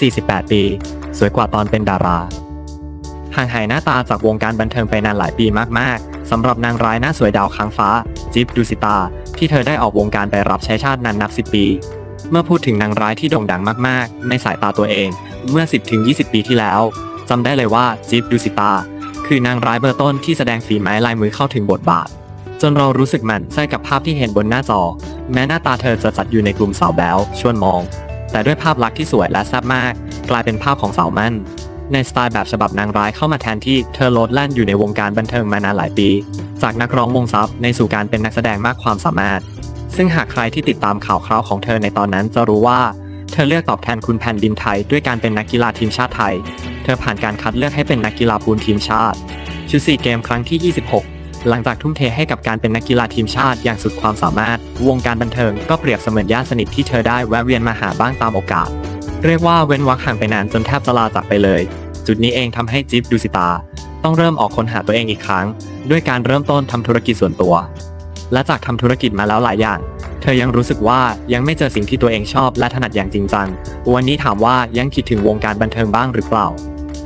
48 ปี สวยกว่าตอนเป็นดารา ห่างหายหน้าตาจากวงการบันเทิงไปนานหลายปีมากๆสำหรับนางร้ายหน้าสวยดาวค้างฟ้า จิ๊บดูสิตา ที่เธอได้ออกวงการไปรับใช้ชาตินานนับ 10 ปี เมื่อพูดถึงนางร้ายที่โด่งดังมากๆ ในสายตาตัวเอง เมื่อ 10-20 ปีที่แล้วจำได้เลยว่าจิ๊บดูสิตา คือนางร้ายเบอร์ต้นที่แสดงฝีไม้ลายมือเข้าถึงบทบาท จนเรารู้สึกหมันไส้กับภาพที่เห็นบนหน้าจอ แม้หน้าตาเธอจะจัดอยู่ในกลุ่มสาวแบ๊วชวนมอง แต่ด้วยภาพลักษณ์ที่สวยและแซ่บมาก กลายเป็นภาพของสาวมั่น ในสไตล์แบบฉบับนางร้ายเข้ามาแทนที่เธอโลดแล่นอยู่ในวงการบันเทิงมานานหลายปี จากนักร้องวงซับในสู่การเป็นนักแสดงมากความสามารถ ซึ่งหากใครที่ติดตามข่าวคราวของเธอในตอนนั้นจะรู้ว่าเธอเลือกตอบแทนคุณแผ่นดินไทยด้วยการเป็นนักกีฬาทีมชาติไทย เธอผ่านการคัดเลือกให้เป็นนักกีฬาปูนทีมชาติชุดซีเกมครั้งที่ 26 หลังจากทุ่มเทให้กับการเป็นนักกีฬาทีมชาติอย่างสุดความสามารถ วงการบันเทิงก็เปรียบเสมือนญาติสนิทที่เธอได้แวะเวียนมาหาบ้างตามโอกาส เรียกว่าเว้นวักห่างไปนานจนแทบจะลาจากไปเลย จุดนี้เองทำให้จิ๊บดูสิตา ต้องเริ่มออกค้นหาตัวเองอีกครั้ง ด้วยการเริ่มต้นทำธุรกิจส่วนตัว และจากทำธุรกิจมาแล้วหลายอย่าง เธอยังรู้สึกว่ายังไม่เจอสิ่งที่ตัวเองชอบและถนัดอย่างจริงจังวันนี้ถามว่ายังคิดถึงวงการบันเทิงบ้างหรือเปล่า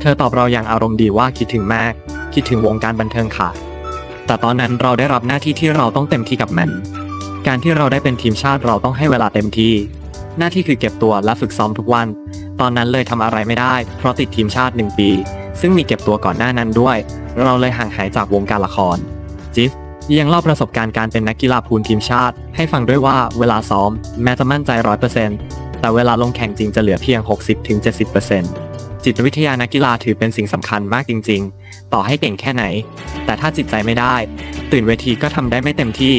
เธอตอบเราอย่างอารมณ์ดีว่าคิดถึงมากคิดถึงวงการบันเทิงค่ะ แต่ตอนนั้นเราได้รับหน้าที่ที่เราต้องเต็มที่กับมัน การที่เราได้เป็นทีมชาติเราต้องให้เวลาเต็มที่ หน้าที่คือเก็บตัวและฝึกซ้อมทุกวัน ตอนนั้นเลยทำอะไรไม่ได้ เพราะติดทีมชาติหนึ่งปี ซึ่งมีเก็บตัวก่อนหน้านั้นด้วย เราเลยห่างหายจากวงการละครจิฟยังเล่าประสบการณ์การเป็นนักกีฬาพูลทีมชาติ ให้ฟังด้วยว่าเวลาซ้อม แม้จะมั่นใจร้อยเปอร์เซ็นต์แต่เวลาลงแข่งจริงจะเหลือเพียง 60-70% จิตวิทยานักกีฬาถือเป็นสิ่งสำคัญมากจริง ๆ ต่อให้เก่งแค่ไหน แต่ถ้าจิตใจไม่ได้ ตื่นเวทีก็ทำได้ไม่เต็มที่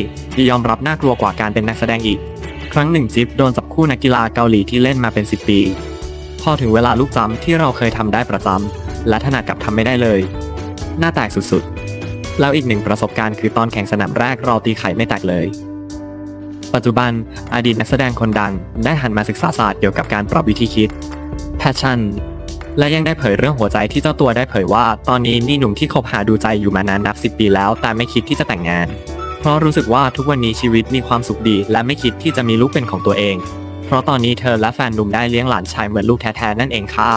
ยอมรับน่ากลัวกว่าการเป็นนักแสดงอีก ครั้งหนึ่งจิ๊บโดนจับคู่นักกีฬาเกาหลีที่เล่นมาเป็น 10 ปี พอถึงเวลาลูกจำที่เราเคยทำได้ประจำและถนัดกับทำไม่ได้เลย หน้าแตกสุดๆ แล้วอีกหนึ่งประสบการณ์คือตอนแข่งสนามแรกเราตีไข่ไม่แตกเลยปัจจุบันอดีตนักแสดงคนดังได้หันมาศึกษาศาสตร์เกี่ยวกับการปรับวิธีคิด passion และยังได้เผยเรื่องหัวใจที่เจ้าตัวได้เผยว่า ตอนนี้นี่หนุ่มที่คบหาดูใจอยู่มานานนับ 10 ปีแล้ว แต่ไม่คิดที่จะแต่งงาน เพราะรู้สึกว่าทุกวันนี้ชีวิตมีความสุขดี และไม่คิดที่จะมีลูกเป็นของตัวเอง เพราะตอนนี้เธอและแฟนหนุ่มได้เลี้ยงหลานชายเหมือนลูกแท้ๆนั่นเองค่ะ